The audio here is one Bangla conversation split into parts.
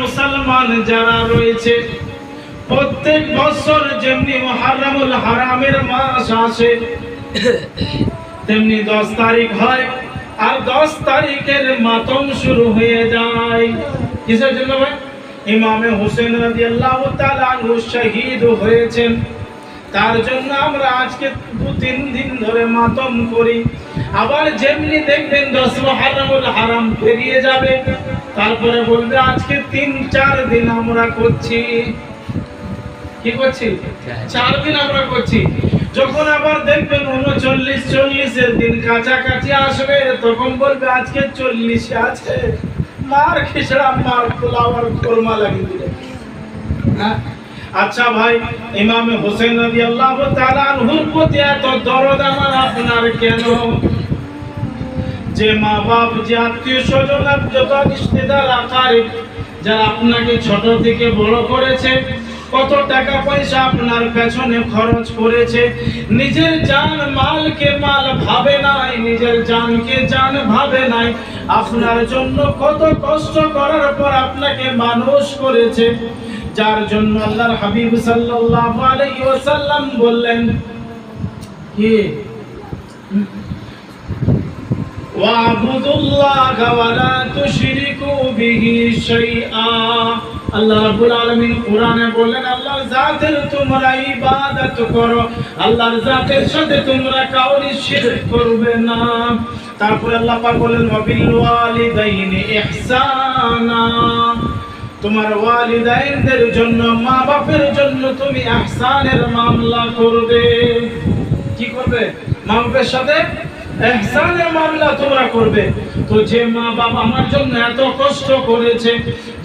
মুসলমান যারা রয়েছে, প্রত্যেক বছর যেমনি মহারামুল হারামের মাস আসে, তেমনি দশ তারিখ হয়, আর দশ তারিখের মাতম শুরু হয়ে যায়। কিসের জন্য ভাই? ইমামে হোসেন তাআলা আনহু শহীদ হয়েছেন। তার জন্য আমরা আজকে দু তিন দিন ধরে মাতম করি। আবার যেমনি দেখবেন দশ মহারমুল হারাম পেরিয়ে যাবে। তারপরে বলবে, আজকে তিন, চার দিন আমরা করছি। কি করছি? চার দিন আমরা করছি। যখন আবার দেখবেন উনচল্লিশ, চল্লিশের দিন কাছাকাছি আসবে, তখন বলবে, আজকে চল্লিশে আছে। মার খিচড়া, মার পোলাও আর কোরমা লাগিয়ে দিলে হ্যাঁ? আচ্ছা ভাই, ইমামে হোসেন রাদিয়াল্লাহু তাআলা আনহুর প্রতি এত দরদ আমার আপনার কেন? যে মা বাপ যে আত্মীয় স্বজন যত রিশতেদার আকারিব যারা আপনাকে ছোট থেকে বড় করেছে, কত টাকা পয়সা আপনার পেছনে খরচ করেছে, নিজের জান মালকে মাল ভাবে নাই, নিজের জানকে জান ভাবে নাই, আপনার জন্য কত কষ্ট করার পর আপনাকে মানুষ করেছে। যার জন্য আল্লাহর হাবিব সাল্লাল্লাহু আলাইহি ওয়াসাল্লাম বললেন, কি? واعبدوا الله ولا تشركوا به شيئا আল্লাহ রাব্বুল আলামিন কোরআনে বলেন আল্লাহর জাতের তোমরা ইবাদত করো আল্লাহর জাতের সাথে তোমরা কাউরি শিরক করবে না তারপরে আল্লাহ পাক বলেন ওয়াবিল ওয়ালিদাইনি ইহসানা তোমার ওয়ালিদাইনদের জন্য মা বাপের জন্য তুমি ইহসানের মামলা করবে কি করবে মা বাপের সাথে এহসানের মামলা তোমরা করবে। তো যে মা বাবা আমার জন্য এত কষ্ট করেছে,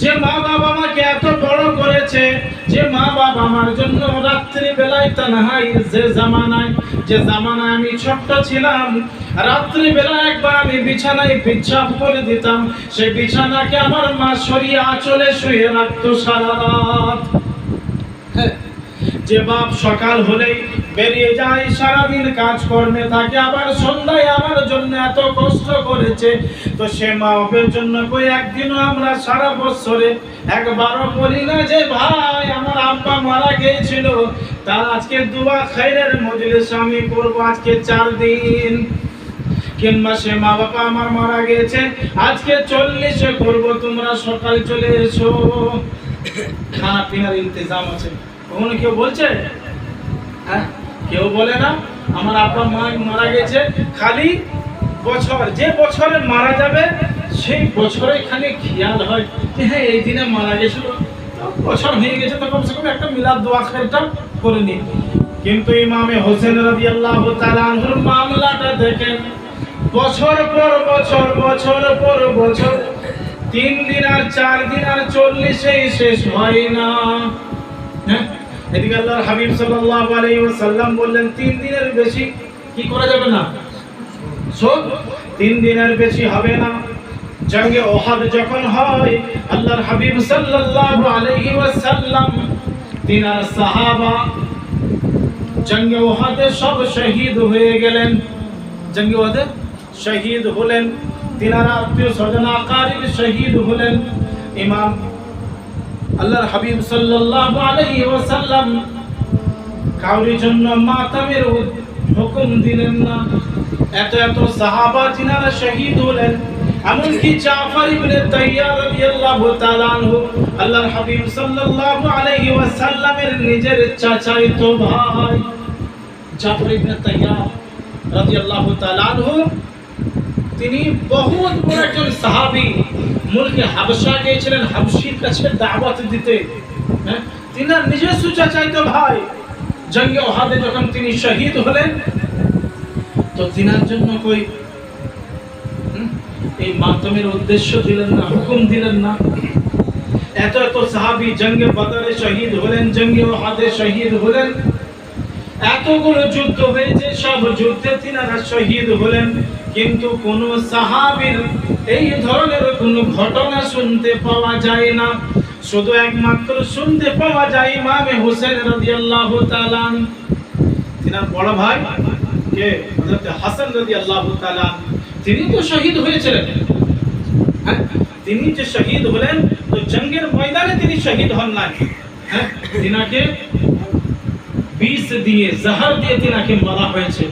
যে মা বাবা আমাকে এত বড় করেছে, যে মা বাবা আমার জন্য রাত্রি বেলায় তানহাই যে জামানায় যে জামানায় আমি ছোট্ট ছিলাম রাত্রি বেলা একবার আমি বিছানায় পিচ্ছাপ করে দিতাম। সেই বিছানাকে আমার মা সরিয়ে আঁচলে শুয়ে রাখতো সারা রাত। হ্যাঁ। যে বাপ সকাল হলেই বেরিয়ে যায়, সারাদিন কাজ কর্মে থাকে, আবার সন্ধ্যায় আমার জন্য এত কষ্ট করেছে। তো সে মা বাপের জন্য কই একদিনও আমরা সারা বছরে একবারও বলি না যে, ভাই, আমার আব্বা মারা গিয়েছিল। তার আজকে দুয়া খাইরের মজলিস আমি করব আজকে চার দিন। কিংবা সে মা বাবা আমার মারা গেছে আজকে চল্লিশে করব, তোমরা সকালে চলে এসো। খানা পিনার ইন্তজাম আছে। কখনো কেউ বলছে? হ্যাঁ? কেউ বলে না। আমার আপা মা মারা গেছে। খালি বছর, যে বছরে মারা যাবে, সেই বছরে খালি খেয়াল হয় যে হ্যাঁ এই দিনে মারা গেছিল। বছর হয়ে গেছে, তো কমসে কম একটা মিলাদ দোয়া খাইরটা করে নি কিন্তু ইমামে হোসেন রাদিয়াল্লাহু তাআলা আনহুর মামলাটা দেখেন। বছর পর বছর বছর পর বছর, তিন দিন আর চার দিন আর চল্লিশেই শেষ হয় না। হ্যাঁ? এদিকে আল্লাহর হাবিব সাল্লাল্লাহু আলাইহি ওয়াসাল্লাম বললেন, তিন দিনের বেশি কি করা যাবে না? শোন, তিন দিনের বেশি হবে না। জঙ্গে ওহাদ যখন হয়, আল্লাহর হাবিব সাল্লাল্লাহু আলাইহি ওয়াসাল্লাম, তিনার সাহাবা জঙ্গে ওহাদে সব শহীদ হয়ে গেলেন। জঙ্গে ওহাদে শহীদ হলেন, তিনারা আত্মীয় স্বজন আকারিব শহীদ হলেন। ইমাম আল্লাহর হাবিব সাল্লাল্লাহু আলাইহি ওয়াসাল্লাম কাউরির জন্য মাতামের হুকুম দিলেন না। এত এত সাহাবা যিনারা শহীদ হলেন, এমনকি জাফর ইবনে তাইয়ার রাদিয়াল্লাহু তাআলা আনহু, আল্লাহর হাবিব সাল্লাল্লাহু আলাইহি ওয়াসাল্লামের নিজের চাচাতো ভাই জাফর ইবনে তাইয়ার রাদিয়াল্লাহু তাআলা আনহু, তিনি বহুত বড় একজন সাহাবী। মুলকে হাবশা গিয়েছিলেন, হাবশির কাছে দাওয়াত দিতে। হ্যাঁ? তিনার নিজস্ব চাচাইতো ভাই। জঙ্গে ওহাদে যখন তিনি শহীদ হলেন, তো তিনার জন্য কই? এই মাতমের উদ্দেশ্য দিলেন না, হুকুম দিলেন না। এত এত সাহাবি জঙ্গে বদরে শহীদ হলেন, জঙ্গে ওহাদে শহীদ হলেন। এতগুলো যুদ্ধ হয়েছে, সব যুদ্ধে তিনারা শহীদ হলেন। কিন্তু কোন সাহাবীর এই ধরনের কোন ঘটনা শুনতে পাওয়া যায় না। শুধু একমাত্র শুনতে পাওয়া যায় ইমামে হোসেন রাদিয়াল্লাহু তাআলা তিনার বড় ভাই কে? হাসান রাদিয়াল্লাহু তাআলা তিনি তো শহীদ হয়েছিলেন। হ্যাঁ? তিনি যে শহীদ হলেন, তো জঙ্গের ময়দানে তিনি শহীদ হন নাই। হ্যাঁ? তিনাকে বিষ দিয়ে জাহার দিয়ে তিনাকে মারা হয়েছে।